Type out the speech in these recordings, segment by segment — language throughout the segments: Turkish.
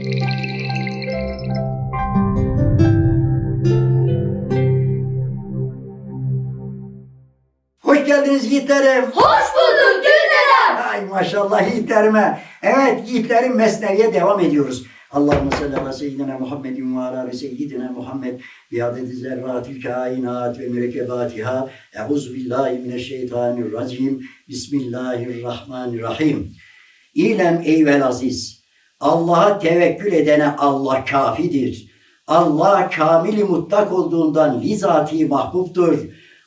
Hoş geldiniz yiğitlerim. Hoş bulduk Gülnedem. Ay maşallah yiğitlerime. Evet yiğitlerin mesneviye devam ediyoruz. Allahümme salli ala seyyidina Muhammedin ve ala ali seyyidina Muhammed bi adedi zerratil kainat ve mürekkebatiha. Euzu billahi mineşşeytanirracim. Bismillahirrahmanirrahim. İlem eyvel aziz. Allah'a tevekkül edene Allah kafidir. Allah kamili mutlak olduğundan lizati mahbubtur.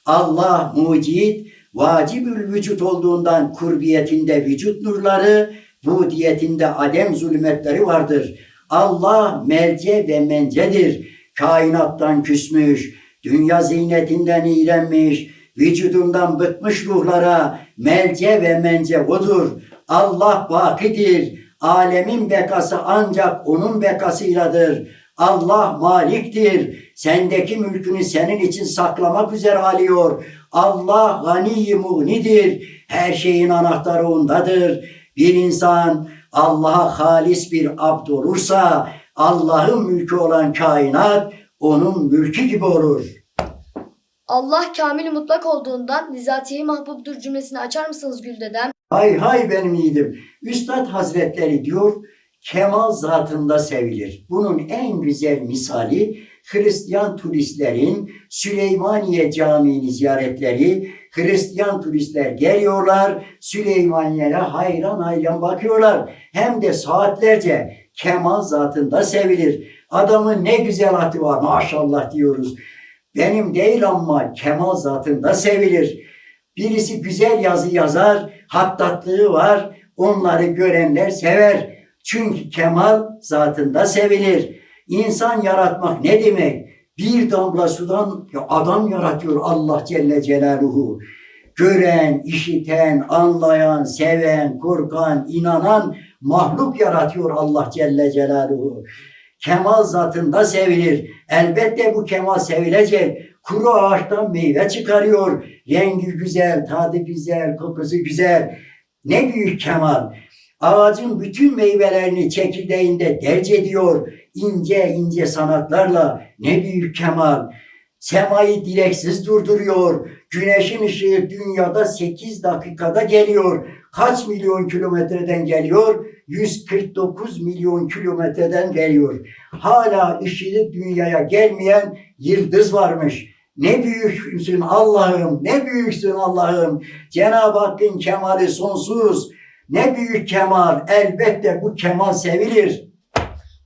Allah mucid, vacibül vücut olduğundan kurbiyetinde vücut nurları, budiyetinde adem zulmetleri vardır. Allah merce ve mencedir. Kainattan küsmüş, dünya ziynetinden iğrenmiş, vücudundan bıkmış ruhlara merce ve mence odur. Allah bakidir. Alemin bekası ancak onun bekasıyladır. Allah maliktir. Sendeki mülkünü senin için saklamak üzere alıyor. Allah gani muğnidir. Her şeyin anahtarı ondadır. Bir insan Allah'a halis bir abd olursa Allah'ın mülkü olan kainat onun mülkü gibi olur. Allah kamil mutlak olduğundan bizatihi mahbubdur cümlesini açar mısınız Güldedem? Hay hay benim yiğidim. Üstad Hazretleri diyor kemal zatında sevilir. Bunun en güzel misali Hristiyan turistlerin Süleymaniye Camii'ni ziyaretleri. Hristiyan turistler geliyorlar Süleymaniye'ye hayran hayran bakıyorlar. Hem de saatlerce kemal zatında sevilir. Adamın ne güzel atı var maşallah diyoruz. Benim değil ama kemal zatında sevilir. Birisi güzel yazı yazar, hattatlığı var. Onları görenler sever. Çünkü kemal zatında sevilir. İnsan yaratmak ne demek? Bir damla sudan adam yaratıyor Allah Celle Celaluhu. Gören, işiten, anlayan, seven, korkan, inanan mahluk yaratıyor Allah Celle Celaluhu. Kemal zatında sevilir. Elbette bu kemal sevilecek. Kuru ağaçtan meyve çıkarıyor. Rengi güzel, tadı güzel, kokusu güzel. Ne büyük kemal. Ağacın bütün meyvelerini çekirdeğinde derc ediyor. ince ince sanatlarla ne büyük kemal. Semayı direksiz durduruyor. Güneşin ışığı dünyada 8 dakikada geliyor. Kaç milyon kilometreden geliyor? 149 milyon kilometreden geliyor. Hala ışığı dünyaya gelmeyen yıldız varmış. Ne büyüksün Allah'ım, ne büyüksün Allah'ım. Cenab-ı Hakk'ın kemali sonsuz. Ne büyük kemal. Elbette bu kemal sevilir.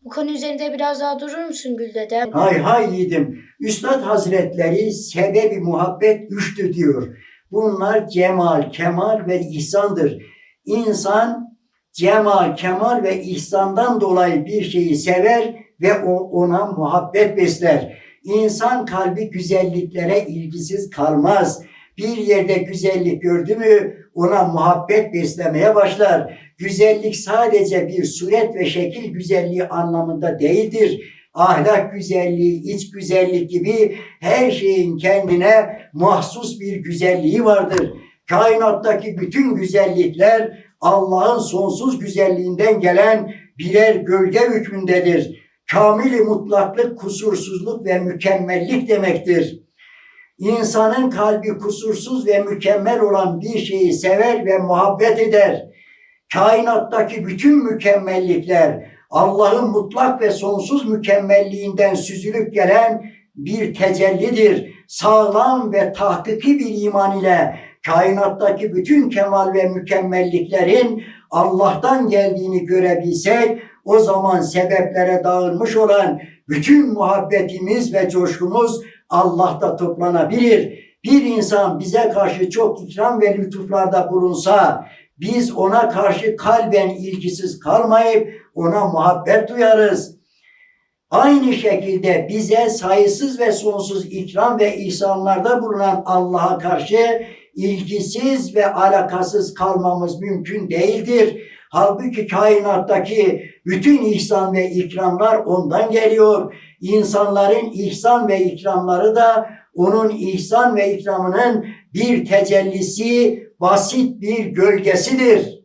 Bu konu üzerinde biraz daha durur musun Güldedem? Hay hay yiğidim. Üstad Hazretleri sebebi muhabbet üçtür diyor. Bunlar cemal, kemal ve ihsandır. İnsan cemal, kemal ve ihsandan dolayı bir şeyi sever ve o ona muhabbet besler. İnsan kalbi güzelliklere ilgisiz kalmaz. Bir yerde güzellik gördü mü ona muhabbet beslemeye başlar. Güzellik sadece bir suret ve şekil güzelliği anlamında değildir. Ahlak güzelliği, iç güzellik gibi her şeyin kendine mahsus bir güzelliği vardır. Kainattaki bütün güzellikler Allah'ın sonsuz güzelliğinden gelen birer gölge hükmündedir. Kamili mutlaklık, kusursuzluk ve mükemmellik demektir. İnsanın kalbi kusursuz ve mükemmel olan bir şeyi sever ve muhabbet eder. Kainattaki bütün mükemmellikler Allah'ın mutlak ve sonsuz mükemmelliğinden süzülüp gelen bir tecellidir. Sağlam ve tahkiki bir iman ile kainattaki bütün kemal ve mükemmelliklerin Allah'tan geldiğini görebilsek o zaman sebeplere dağılmış olan bütün muhabbetimiz ve coşkumuz Allah'ta toplanabilir. Bir insan bize karşı çok ikram ve lütuflarda bulunsa, biz ona karşı kalben ilgisiz kalmayıp ona muhabbet duyarız. Aynı şekilde bize sayısız ve sonsuz ikram ve ihsanlarda bulunan Allah'a karşı ilgisiz ve alakasız kalmamız mümkün değildir. Halbuki kainattaki bütün ihsan ve ikramlar ondan geliyor. İnsanların ihsan ve ikramları da onun ihsan ve ikramının bir tecellisi, basit bir gölgesidir.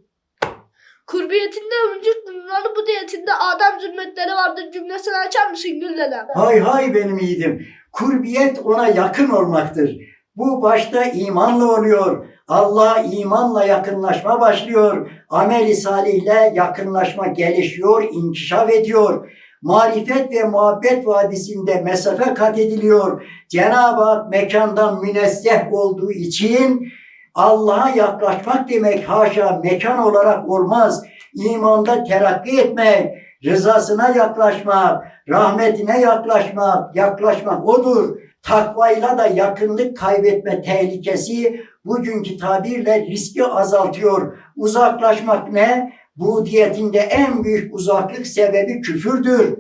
Kurbiyetinde vücut nurları bu diyetinde Adem hürmetleri vardır cümlesini açar mısın Gül dedem? Hay hay benim yiğidim. Kurbiyet ona yakın olmaktır. Bu başta imanla oluyor. Allah imanla yakınlaşma başlıyor. Amel-i salihle yakınlaşma gelişiyor, inkişaf ediyor. Marifet ve muhabbet vadisinde mesafe kat ediliyor. Cenab-ı Hak mekandan münezzeh olduğu için Allah'a yaklaşmak demek haşa mekan olarak olmaz. İmanda terakki etmek, rızasına yaklaşmak, rahmetine yaklaşmak, yaklaşmak odur. Takvayla da yakınlık kaybetme tehlikesi bugünkü tabirle riski azaltıyor. Uzaklaşmak ne? Budiyetinde en büyük uzaklık sebebi küfürdür.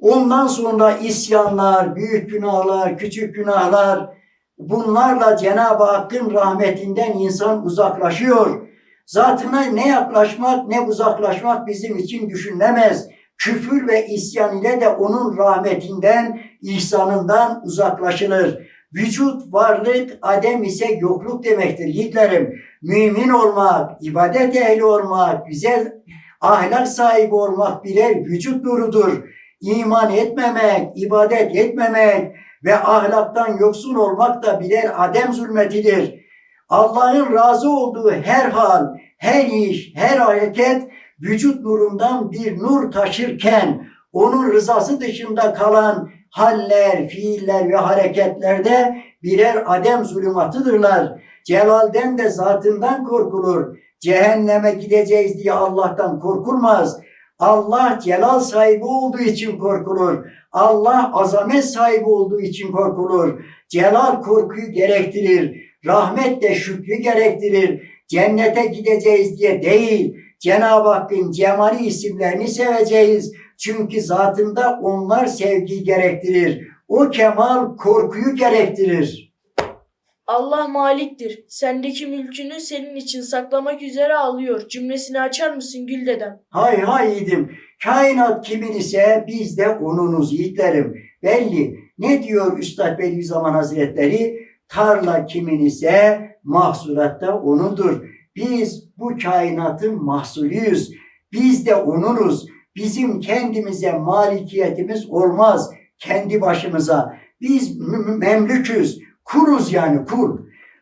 Ondan sonra isyanlar, büyük günahlar, küçük günahlar bunlarla Cenab-ı Hakk'ın rahmetinden insan uzaklaşıyor. Zatına ne yaklaşmak ne uzaklaşmak bizim için düşünülemez. Küfür ve isyan ile de onun rahmetinden, ihsanından uzaklaşılır. Vücut, varlık, adem ise yokluk demektir yiğitlerim. Mümin olmak, ibadet ehli olmak, güzel ahlak sahibi olmak birer vücut nurudur. İman etmemek, ibadet etmemek ve ahlaktan yoksun olmak da birer adem zulmetidir. Allah'ın razı olduğu her hal, her iş, her hareket vücut nurundan bir nur taşırken onun rızası dışında kalan haller, fiiller ve hareketlerde birer adem zulümatıdırlar. Celalden de zatından korkulur. Cehenneme gideceğiz diye Allah'tan korkulmaz. Allah celal sahibi olduğu için korkulur. Allah azamet sahibi olduğu için korkulur. Celal korkuyu gerektirir. Rahmet de şükrü gerektirir. Cennete gideceğiz diye değil. Cenab-ı Hakk'ın cemali isimlerini seveceğiz. Çünkü zatında onlar sevgi gerektirir. O kemal korkuyu gerektirir. Allah maliktir. Sendeki mülkünü senin için saklamak üzere alıyor. Cümlesini açar mısın Gül dedem? Hay hay yiğidim. Kainat kimin ise biz de onunuz yiğitlerim. Belli. Ne diyor Üstad Bediüzzaman Hazretleri? Tarla kimin ise mahsulat da onundur. Biz bu kainatın mahsulüyüz. Biz de onunuz. Bizim kendimize malikiyetimiz olmaz. Kendi başımıza. Biz memlüküz. Kuruz yani kul.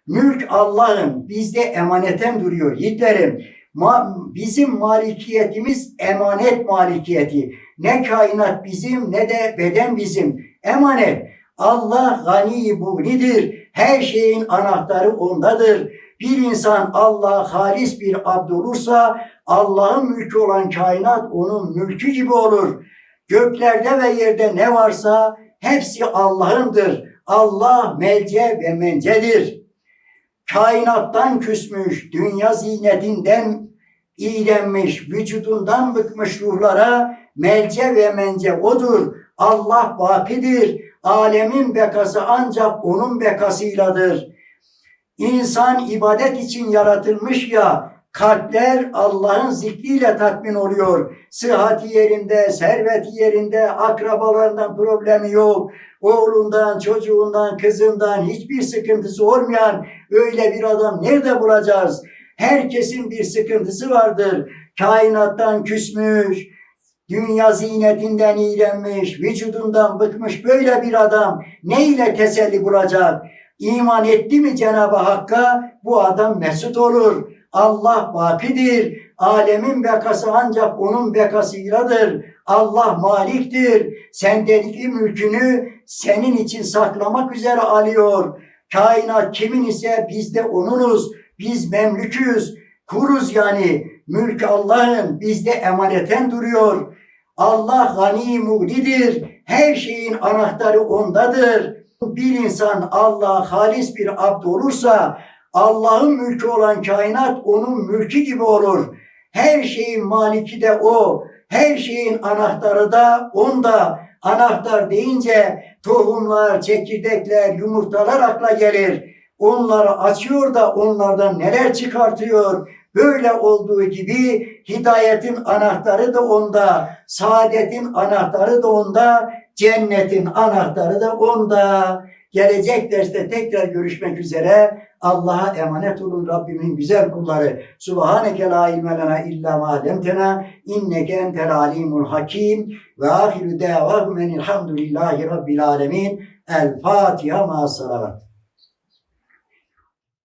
Mülk Allah'ın. Bizde emaneten duruyor yiğitlerim. Ma- bizim malikiyetimiz emanet malikiyeti. Ne kainat bizim ne de beden bizim. Emanet. Allah gani muğnidir. Her şeyin anahtarı ondadır. Bir insan Allah'a halis bir abd olursa Allah'ın mülkü olan kainat onun mülkü gibi olur. Göklerde ve yerde ne varsa hepsi Allah'ındır. Allah melce ve mencedir. Kainattan küsmüş, dünya ziynetinden iğrenmiş, vücudundan bıkmış ruhlara melce ve mence odur. Allah bakidir. Alemin bekası ancak onun bekasıyladır. İnsan ibadet için yaratılmış ya, kalpler Allah'ın zikriyle tatmin oluyor. Sıhhati yerinde, serveti yerinde, akrabalarından problemi yok. Oğlundan, çocuğundan, kızından hiçbir sıkıntısı olmayan öyle bir adam nerede bulacağız? Herkesin bir sıkıntısı vardır. Kainattan küsmüş, dünya ziynetinden iğrenmiş, vücudundan bıkmış böyle bir adam ne ile teselli bulacak? İman etti mi Cenab-ı Hakk'a bu adam mesut olur. Allah bakidir. Alemin bekası ancak onun bekasıyladır. Allah maliktir. Sendeki mülkünü senin için saklamak üzere alıyor. Kainat kimin ise biz de onunuz. Biz memlüküz. Kuruz yani. Mülk Allah'ın. Bizde emaneten duruyor. Allah gani muğnidir. Her şeyin anahtarı ondadır. Bir insan Allah'a halis bir abd olursa Allah'ın mülkü olan kainat onun mülkü gibi olur. Her şeyin maliki de o. Her şeyin anahtarı da onda. Anahtar deyince tohumlar, çekirdekler, yumurtalar akla gelir. Onları açıyor da onlardan neler çıkartıyor. Böyle olduğu gibi hidayetin anahtarı da onda, saadetin anahtarı da onda, cennetin anahtarı da onda. Gelecek derste tekrar görüşmek üzere. Allah'a emanet olun Rabbimin güzel kulları. Subhaneke la ilme lena illa ma allamtena inneke entel alimul hakim ve ahiru davahum enilhamdülillahi rabbil alemin. El Fatiha ma salavat.